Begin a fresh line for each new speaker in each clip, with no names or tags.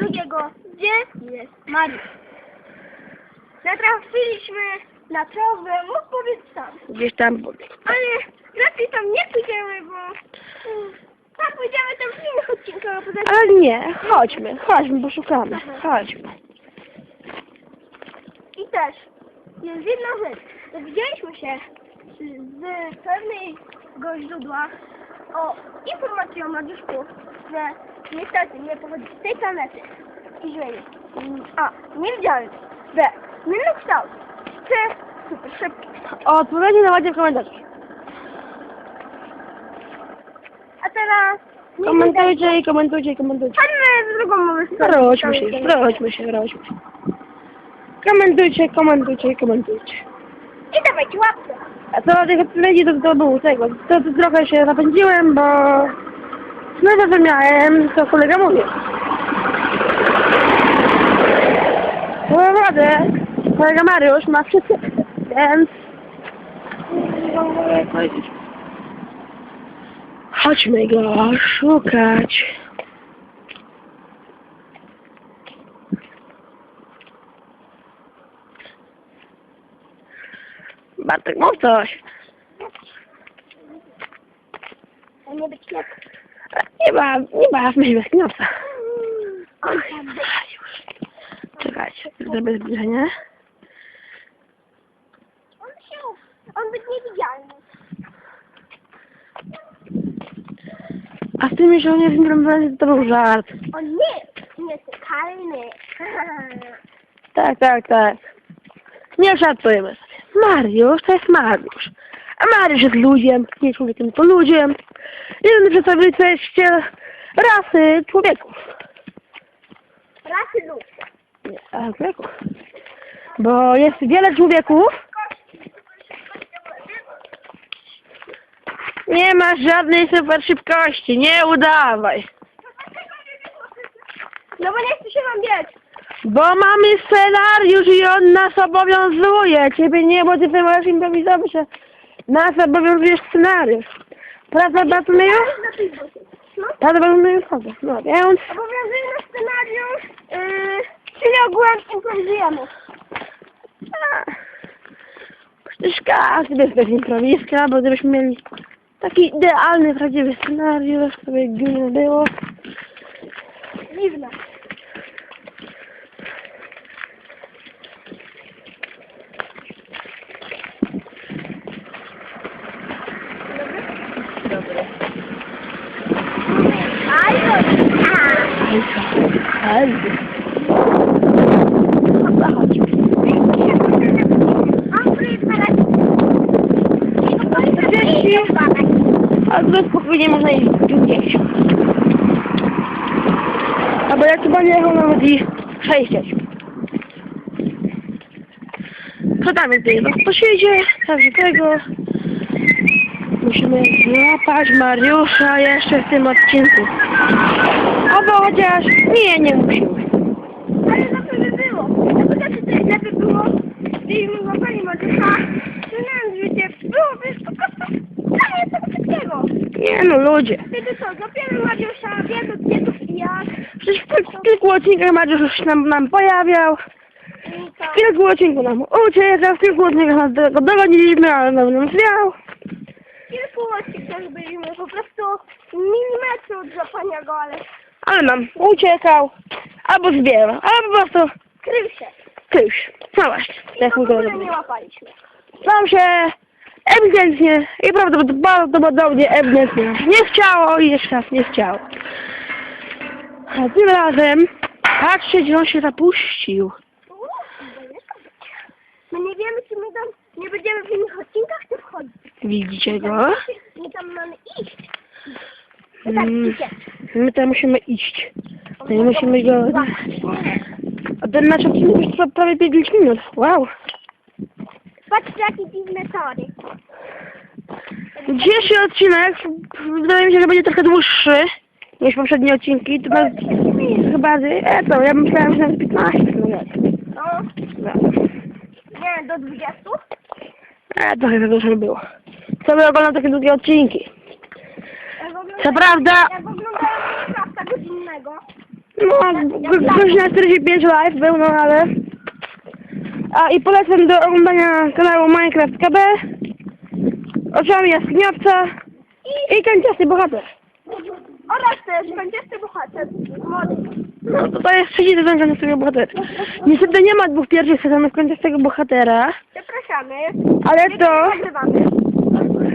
drugiego, gdzie jest Mariusz. Natrafiliśmy na trawę, mógł powiedzieć sam.
Gdzieś tam pobiegł.
Ale raczej tam nie pójdziemy, bo tam pójdziemy tam w innych odcinkach, a poza
Ale nie, chodźmy, chodźmy, poszukamy. Chodźmy.
I też jest jedna rzecz. Dowiedzieliśmy się z pewnego źródła o informacji o Mariuszku, że niestety nie pochodzi z tej planety i mm, A. Niewidzialny B. Zmienny kształt C. Super szybki
O odpowiedzi dawajcie w komentarzach.
A teraz nie
Komentujcie i komentujcie i komentujcie.
Chodźmy w drugą stronę.
Wróćmy się, wróćmy się, wróćmy się. Komentujcie, komentujcie i komentujcie.
I dawajcie łapkę.
A co do tych odpowiedzi, to, to było tego. To, to trochę się zapędziłem, bo znowu co miałem, co kolega. No naprawdę, kolega Mariusz ma wszystkie, więc... Chodźmy go szukać. Bartek, mów coś.
Nie być jak...
Nie ma, nie ma w myśli bez knosa. Już. Czekajcie, zrobię zbliżenie.
On się... On być niewidzialny.
A z tymi żołnierzami to był żart.
On nie jest nietykalny.
Tak, tak, tak. Nie żartujemy sobie. Mariusz to jest Mariusz. A Mariusz jest ludziem, nie człowiekiem, tylko ludziem. Jeden przedstawiciel rasy człowieków.
Rasy.
Nie, a człowieków. Bo jest wiele człowieków. Nie masz żadnej super szybkości, nie udawaj.
No bo nie chce się wam biec.
Bo mamy scenariusz i on nas obowiązuje. Ciebie nie, bo ty ty możesz improwizować, a nas obowiązuje scenariusz. Prawda, Bartłomieju?
Na tej bosie. No.
Prawda, Bartłomieju? Prawda. No więc...
Obowiązuje nas scenariusz, yy, czyli ogółem improwizujemy.
Przecież każdy bez bez improwiska, bo gdybyśmy mieli taki idealny, prawdziwy scenariusz, to by gówno było.
Dziwne.
Dobry.
Ajo!
Albo. Spokojnie można iść gdzieś. Albo jak chyba nie jechał nawet i przejścieć. Co tam jest tego? To się idzie, także tego. Musimy złapać Mariusza jeszcze w tym odcinku. Albo chociaż nie, nie musimy.
Ale lepiej by było. Też lepiej było, gdybyśmy złapali Mariusza, przynajmniej życie byłoby po prostu mnie tego wszystkiego.
Nie no ludzie.
Wtedy co, złapiemy Mariusza, biegł, biegł i jak.
Przecież w kilku, odcinkach Mariusz już nam, nam pojawiał.
I
W kilku odcinku nam uciekał, w kilku odcinkach nas do dogoniliśmy, ale nam nam zwiał.
W kilku odcinkach byliśmy po prostu milimetry od złapania go, ale
Ale nam uciekał, albo zbierał, albo po prostu
krył się.
krył się. No właśnie, jak
w
kolega
ogóle nie łapaliśmy.
Nam się ewidentnie i prawdopodobnie ewidentnie nie chciało i jeszcze raz nie chciało. A tym razem, patrzcie, gdzie on się zapuścił.
My nie wiemy, czy my tam nie będziemy w innych odcinkach tu wchodzić.
Widzicie go?
My tam mamy iść. My tak
Mm, my tam musimy iść. My musimy go... A ten nasz odcinek już trwa prawie 5 minut. Wow.
Patrzcie, jakie dziwne tory.
Dzisiejszy odcinek wydaje mi się, że będzie trochę dłuższy niż poprzednie odcinki. To nas chyba... E, to ja myślałem, że nawet 15 minut.
No,
No.
nie, do 20?
E, trochę za dużo by było. Co by oglądał takie długie odcinki? Co prawda,
Jak oglądałem Minecrafta godzinnego,
no, g- godzina 45 live był, no ale... A i polecam do oglądania kanału Minecraft KB. Oczami jaskiniowca i kończasty bohater.
oraz też kończysty bohater młody.
No to to jest trzeci sezon kończastego bohatera. Niestety nie ma dwóch pierwszych sezonów kończastego bohatera,
Przepraszamy.
ale to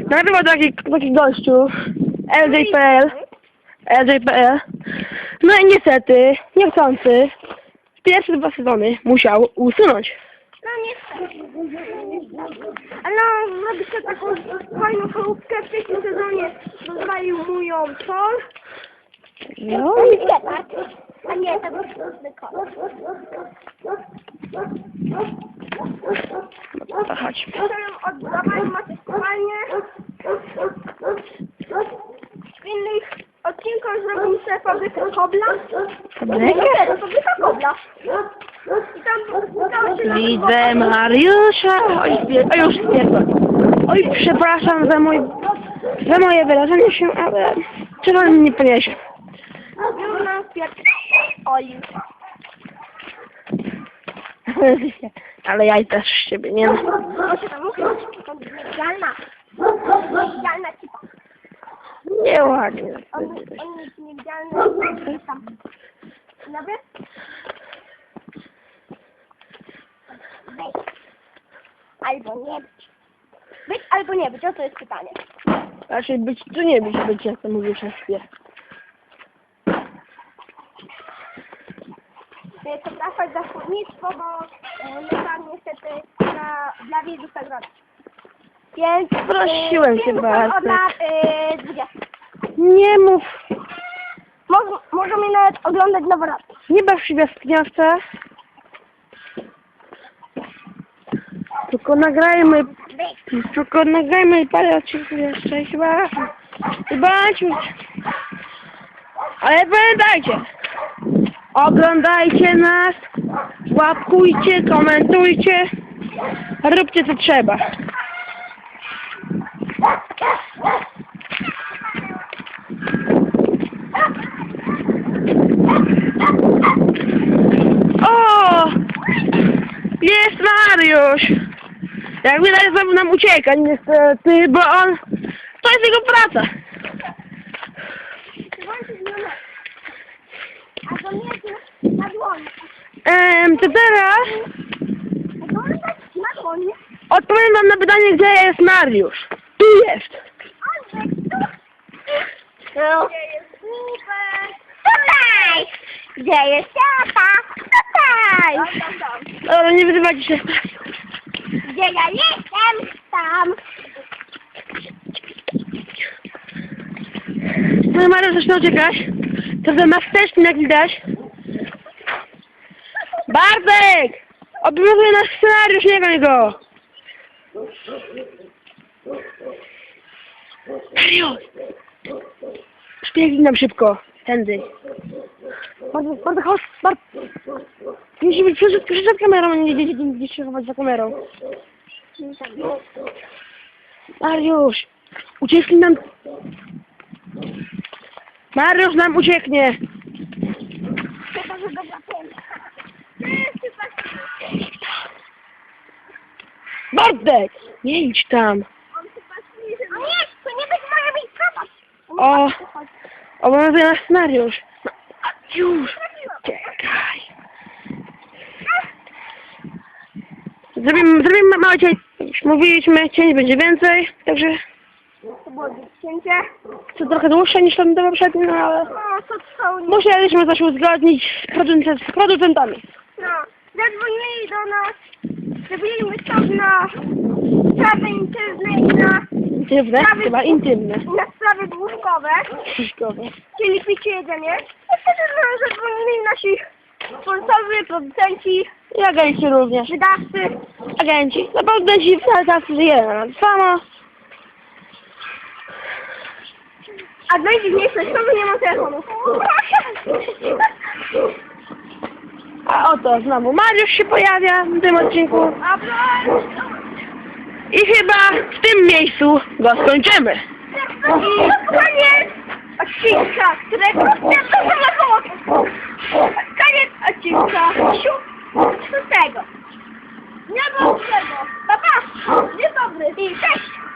nagrywa taki, taki gościu LJ.pl LJ.pl No i niestety, niechcący, pierwsze dwa sezony musiał usunąć.
No niestety. Ale on zrobi sobie taką fajną chałupkę w trzecim sezonie. Rozwalił mu ją sol.
No i
lepak. A nie, to był sztuczny kolor.
chodź.
Potem oddawali matyskowanie. W innych odcinkach zrobił sobie fabrykę kobla.
Fabrykę?
Fabryka kobla. I tam udało się
Widzę Mariusza. Oj, spie- oj już spierdol. Oj, przepraszam za mój, za moje wyrażenie się, ale trzeba mnie poniesie.
Nam spier- Oj.
Ale ja i też z ciebie nie.
Co się tam. Niewidzialna cipa.
Nieładnie.
On, on jest niewidzialny. Dobra? Być. Albo nie być. Być albo nie być, oto jest pytanie.
Raczej być tu nie być, być jak to mówił Szekspir.
Chcę przepraszać za słownictwo, bo e, my tam niestety na, dla widzów tak robić. Więc... e,
Prosiłem cię
są
bardzo.
Od lat e, 20.
Nie mów,
Mogą, mogą mnie nawet oglądać noworodki.
nie baw się jaskiniowca. Tylko nagrajmy, tylko nagrajmy parę odcinków jeszcze chyba. Chyba Ale pamiętajcie, oglądajcie nas, łapkujcie, komentujcie, róbcie co trzeba. Mariusz! Jak widać znowu nam ucieka niestety, bo on... To jest jego praca. Ehm, to teraz odpowiem wam na pytanie, gdzie jest Mariusz. Tu jest.
Gdzie jest Bubek? Tutaj. Gdzie jest tata? Tutaj.
Ale nie wyzywajcie się.
Gdzie ja jestem? Tam.
No Mariusz zaczyna uciekać. To że masz też jak widać. Bartek! Obowiązuje nasz scenariusz, nie goń go! Mariusz! Szpiegli nam szybko. Tędy. Bartek, Bartek, chodź, Bartek. Musi być przed, przed kamerą, a nie gdzieś, gdzieś, się chować za kamerą. Mariusz! Uciekli nam... Mariusz nam ucieknie!
Chyba, że go.
Bartek! Nie idź tam!
O nie, to nie moja miejscowość.
O! Obowiązuje nas scenariusz. Już! Czekaj! Zrobimy, zrobimy cień. Już mówiliśmy, cień będzie więcej, także
To było
to trochę dłuższe niż poprzedni, no ale
No, to trwało nie.
musieliśmy coś uzgodnić z, producent, z producentami.
No, zadzwonili do nas. Zrobiliśmy stop na sprawy intymne i na,
Intymne, chyba intymne.
na sprawy
Wszystkowe.
czyli picie jedzenie. I wtedy nasi sponsorzy, producenci,
I agenci również.
wydawcy.
Agenci. No producenci wcale tacy jeden. Samo.
A najdziwniejsze jest to, że nie mam telefonu.
A oto znowu Mariusz się pojawia w tym odcinku.
A
I chyba w tym miejscu go skończymy.
I koniec odcinka, którego rozpierdolę na koło. Koniec odcinka. Szóstego. Nie było czego. Pa, pa. Dzień dobry. I cześć.